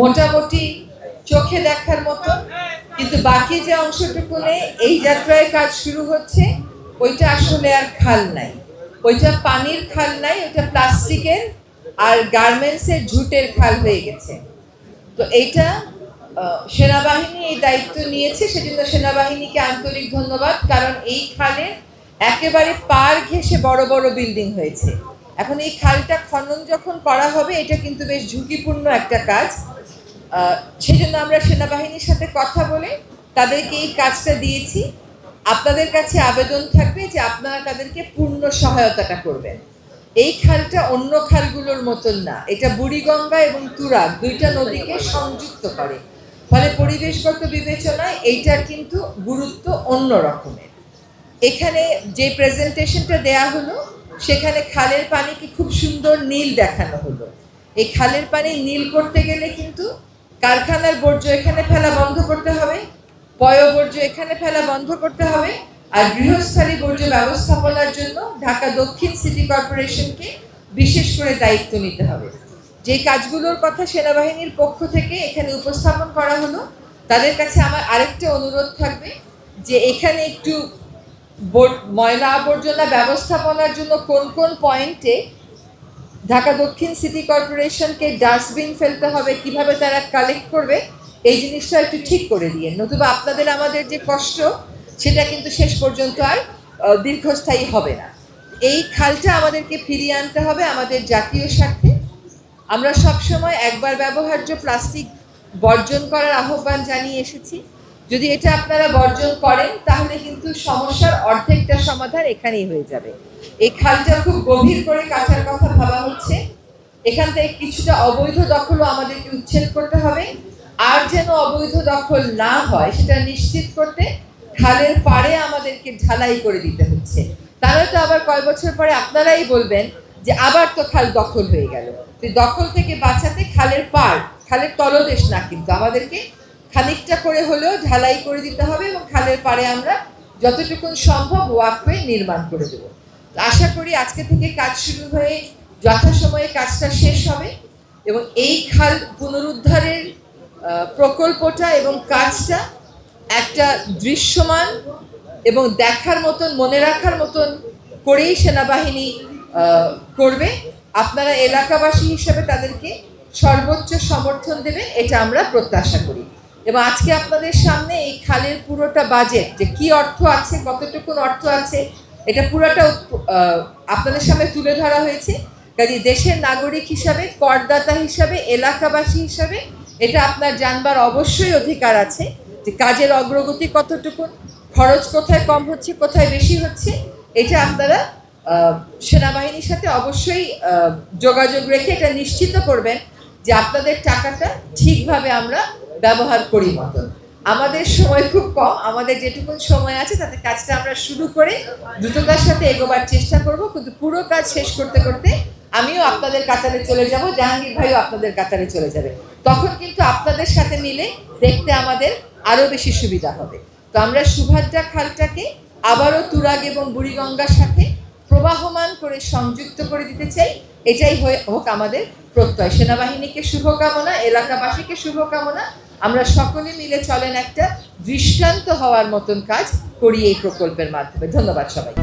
মোটামুটি চোখে দেখার মতো, কিন্তু বাকি যে অংশটুকুনে এই যাত্রায় কাজ শুরু হচ্ছে, ওইটা আসলে আর খাল নাই। ওইটা পানির খাল নাই, ওইটা প্লাস্টিকের আর গার্মেন্টসের ঝুটের খাল হয়ে গেছে। তো এইটা সেনাবাহিনী এই দায়িত্ব নিয়েছে, সেজন্য সেনাবাহিনীকে আন্তরিক ধন্যবাদ, কারণ এই খালে একেবারে পার ঘেসে বড় বড় বিল্ডিং হয়েছে। এখন এই খালটা খনন যখন করা হবে, এটা কিন্তু বেশ ঝুঁকিপূর্ণ একটা কাজ। আহ, সেজন্য আমরা সেনাবাহিনীর সাথে কথা বলে তাদেরকে এই কাজটা দিয়েছি। আপনাদের কাছে আবেদন থাকবে যে আপনারা তাদেরকে পূর্ণ সহায়তাটা করবেন। এই খালটা অন্য খালগুলোর মতন না এটা বুড়িগঙ্গা এবং তুরাগ দুইটা নদীকে সংযুক্ত করে। ফলে পরিবেশগত বিবেচনায় এইটার কিন্তু গুরুত্ব অন্য রকমের। এখানে যে প্রেজেন্টেশনটা দেয়া হলো সেখানে খালের পানিকে খুব সুন্দর নীল দেখানো হলো। এই খালের পানি নীল করতে গেলে কিন্তু কারখানার বর্জ্য এখানে ফেলা বন্ধ করতে হবে, পয় বর্জ্য এখানে ফেলা বন্ধ করতে হবে, আর গৃহস্থালী বর্জ্য ব্যবস্থাপনার জন্য ঢাকা দক্ষিণ সিটি কর্পোরেশনকে বিশেষ করে দায়িত্ব নিতে হবে। যে কাজগুলোর কথা সেনাবাহিনীর পক্ষ থেকে এখানে উপস্থাপন করা হলো, তাদের কাছে আমার আরেকটা অনুরোধ থাকবে যে এখানে একটু ময়লা আবর্জনা ব্যবস্থাপনার জন্য কোন কোন পয়েন্টে ঢাকা দক্ষিণ সিটি কর্পোরেশনকে ডাস্টবিন ফেলতে হবে, কীভাবে তারা কালেক্ট করবে, এই জিনিসটা একটু ঠিক করে দিয়ে। নতুবা আপনাদের আমাদের যে কষ্ট, সেটা কিন্তু শেষ পর্যন্ত আর দীর্ঘস্থায়ী হবে না। এই খালটা আমাদেরকে ফিরিয়ে আনতে হবে আমাদের জাতীয় স্বার্থে। আমরা সবসময় একবার ব্যবহার্য প্লাস্টিক বর্জন করার আহ্বান জানিয়ে এসেছি। যদি এটা আপনারা বর্জন করেন, তাহলে কিন্তু সমস্যার অর্ধেকটা সমাধান এখানেই হয়ে যাবে। এই খালটা খুব গভীর করে কাটার কথা ভাবা এখান থেকে কিছুটা অবৈধ দখলও আমাদেরকে উচ্ছেদ করতে হবে। আর যেন অবৈধ দখল না হয়, সেটা নিশ্চিত করতে খালের পাড়ে আমাদেরকে ঢালাই করে দিতে হচ্ছে। তাহলে তো আবার কয় বছর পরে আপনারাই বলবেন যে আবার তো খাল দখল হয়ে গেল। তো দখল থেকে বাঁচাতে খালের পাড়, খালের তলদেশ না কিন্তু, আমাদেরকে খানিকটা করে হলেও ঢালাই করে দিতে হবে এবং খালের পাড়ে আমরা যতটুকু সম্ভব ওয়াকওয়ে নির্মাণ করে দেবো। আশা করি আজকে থেকে কাজ শুরু হয়ে যথাসময়ে কাজটা শেষ হবে এবং এই খাল পুনরুদ্ধারের প্রকল্পটা এবং কাজটা একটা দৃশ্যমান এবং দেখার মতন, মনে রাখার মতন করেই সেনাবাহিনী করবে। আপনারা এলাকাবাসী হিসেবে তাদেরকে সর্বোচ্চ সমর্থন দেবেন এটা আমরা প্রত্যাশা করি। এবং আজকে আপনাদের সামনে এই খালের পুরোটা বাজেট যে কি অর্থ আছে, কতটুকুন অর্থ আছে, এটা পুরোটা আপনাদের সামনে তুলে ধরা হয়েছে। কাজে দেশের নাগরিক হিসাবে, করদাতা হিসাবে, এলাকাবাসী হিসাবে এটা আপনার জানবার অবশ্যই অধিকার আছে যে কাজের অগ্রগতি কতটুকু, খরচ কোথায় কম হচ্ছে, কোথায় বেশি হচ্ছে, এটা আপনারা সেনাবাহিনীর সাথে অবশ্যই যোগাযোগ রেখে এটা নিশ্চিত করবেন যে আপনাদের টাকাটা ঠিকভাবে আমরা ব্যবহার করি মতন। আমাদের সময় খুব কম, আমাদের যেটুকু সময় আছে তাতে কাজটা আমরা শুরু করে দ্রুততার সাথে এগোবার চেষ্টা করব, কিন্তু পুরো কাজ শেষ করতে করতে আমিও আপনাদের কাতারে চলে যাব, জাহাঙ্গীর ভাইও আপনাদের কাতারে চলে যাবে। তখন কিন্তু আপনাদের সাথে মিলে দেখতে আমাদের আরও বেশি সুবিধা হবে। তো আমরা সুভাদ্রা খালটাকে আবারও তুরাগ এবং বুড়িগঙ্গার সাথে প্রবাহমান করে সংযুক্ত করে দিতে চাই। এটাই হোক আমাদের প্রত্যয়। সেনাবাহিনীকে শুভকামনা, এলাকাবাসীকে শুভকামনা। আমরা সকলে মিলে চলেন একটা দৃষ্টান্ত হওয়ার মতন কাজ করি এই প্রকল্পের মাধ্যমে। ধন্যবাদ সবাই